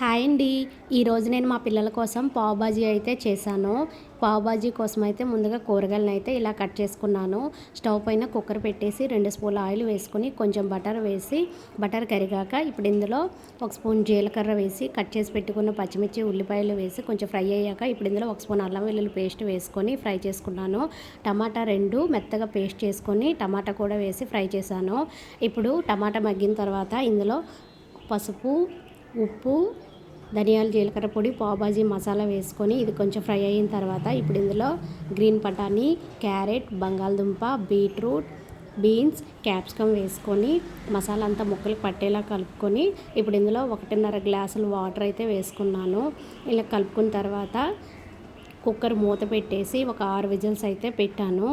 Hi అండి. ఈరోజు నేను మా పిల్లల కోసం పావు బాజీ అయితే చేశాను. పావు బాజీ కోసం అయితే ముందుగా కూరగాయలను అయితే ఇలా కట్ చేసుకున్నాను. స్టవ్ పైన కుక్కర్ పెట్టేసి రెండు స్పూన్ల ఆయిల్ వేసుకొని కొంచెం బటర్ వేసి బటర్ కరిగాక ఇప్పుడు ఇందులో ఒక స్పూన్ జీలకర్ర వేసి కట్ చేసి పెట్టుకున్న పచ్చిమిర్చి ఉల్లిపాయలు వేసి కొంచెం ఫ్రై అయ్యాక ఇప్పుడు ఇందులో ఒక స్పూన్ అల్లం వెల్లుల్లి పేస్ట్ వేసుకొని ఫ్రై చేసుకున్నాను. టమాటా రెండు మెత్తగా పేస్ట్ చేసుకొని టమాటా కూడా వేసి ఫ్రై చేశాను. ఇప్పుడు టమాటా మగ్గిన తర్వాత ఇందులో పసుపు ఉప్పు ధనియాలు జీలకర్ర పొడి పావుబాజీ మసాలా వేసుకొని ఇది కొంచెం ఫ్రై అయిన తర్వాత ఇప్పుడు ఇందులో గ్రీన్ బఠానీ క్యారెట్ బంగాళదుంప బీట్రూట్ బీన్స్ క్యాప్సికమ్ వేసుకొని మసాలా అంతా ముక్కలు పట్టేలా కలుపుకొని ఇప్పుడు ఇందులో ఒకటిన్నర గ్లాసులు వాటర్ అయితే వేసుకున్నాను. ఇలా కలుపుకున్న తర్వాత కుక్కర్ మూత పెట్టేసి ఒక ఆరు విజిల్స్ అయితే పెట్టాను.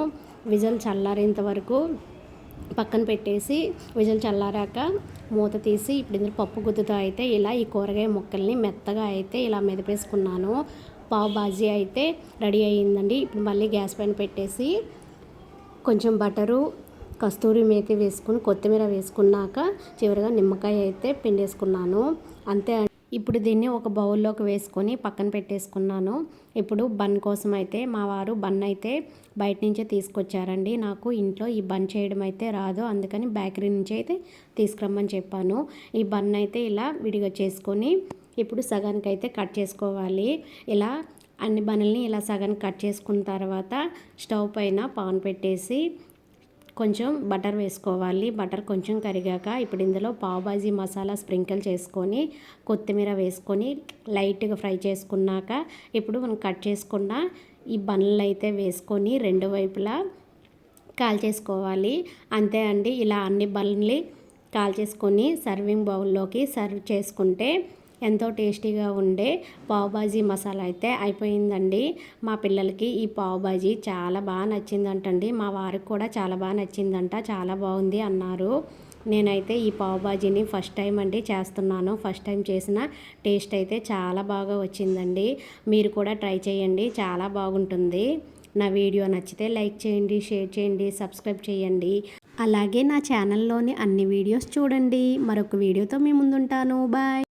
విజిల్ చల్లారేంత వరకు పక్కన పెట్టేసి విజయం చల్లారాక మూత తీసి ఇప్పుడు ఇందులో పప్పు గుత్తుతో అయితే ఇలా ఈ కూరగాయ ముక్కల్ని మెత్తగా అయితే ఇలా మెదిపేసుకున్నాను. పావు బాజీ అయితే రెడీ అయ్యిందండి. ఇప్పుడు మళ్ళీ గ్యాస్ పైన పెట్టేసి కొంచెం బటరు కస్తూరి మేతి వేసుకుని కొత్తిమీర వేసుకున్నాక చివరిగా నిమ్మకాయ అయితే పిండేసుకున్నాను. అంతే ఇప్పుడు దీన్ని ఒక బౌల్లోకి వేసుకొని పక్కన పెట్టేసుకున్నాను. ఇప్పుడు బన్ కోసం అయితే మా వారు బన్ అయితే బయట నుంచే తీసుకొచ్చారండి. నాకు ఇంట్లో ఈ బన్ చేయడం అయితే రాదు. అందుకని బేకరీ నుంచి అయితే తీసుకురమ్మని చెప్పాను. ఈ బన్ అయితే ఇలా విడిగా చేసుకొని ఇప్పుడు సగానికి అయితే కట్ చేసుకోవాలి. ఇలా అన్ని బనల్ని ఇలా సగానికి కట్ చేసుకున్న తర్వాత స్టవ్ పైన పాన్ పెట్టేసి కొంచెం బటర్ వేసుకోవాలి. బటర్ కొంచెం కరిగాక ఇప్పుడు ఇందులో పావుబాజీ మసాలా స్ప్రింకిల్ చేసుకొని కొత్తిమీర వేసుకొని లైట్గా ఫ్రై చేసుకున్నాక ఇప్పుడు మనం కట్ చేసుకున్న ఈ బన్నులు అయితే వేసుకొని రెండు వైపులా కాల్ చేసుకోవాలి. అంతే అండి. ఇలా అన్ని కాల్ కాల్చేసుకొని సర్వింగ్ బౌల్లోకి సర్వ్ చేసుకుంటే ఎంతో టేస్టీగా ఉండే పావుబాజీ మసాలా అయితే అయిపోయిందండి. మా పిల్లలకి ఈ పావుబాజీ చాలా బాగా నచ్చిందంటండి. మా వారికి కూడా చాలా బాగా నచ్చిందంట. చాలా బాగుంది అన్నారు. నేనైతే ఈ పావుబాజీని ఫస్ట్ టైం అండి చేస్తున్నాను. ఫస్ట్ టైం చేసిన టేస్ట్ అయితే చాలా బాగా వచ్చిందండి. మీరు కూడా ట్రై చేయండి. చాలా బాగుంటుంది. నా వీడియో నచ్చితే లైక్ చేయండి షేర్ చేయండి సబ్స్క్రైబ్ చేయండి. అలాగే నా ఛానల్లోని అన్ని వీడియోస్ చూడండి. మరొక వీడియోతో మీ ముందుంటాను. బాయ్.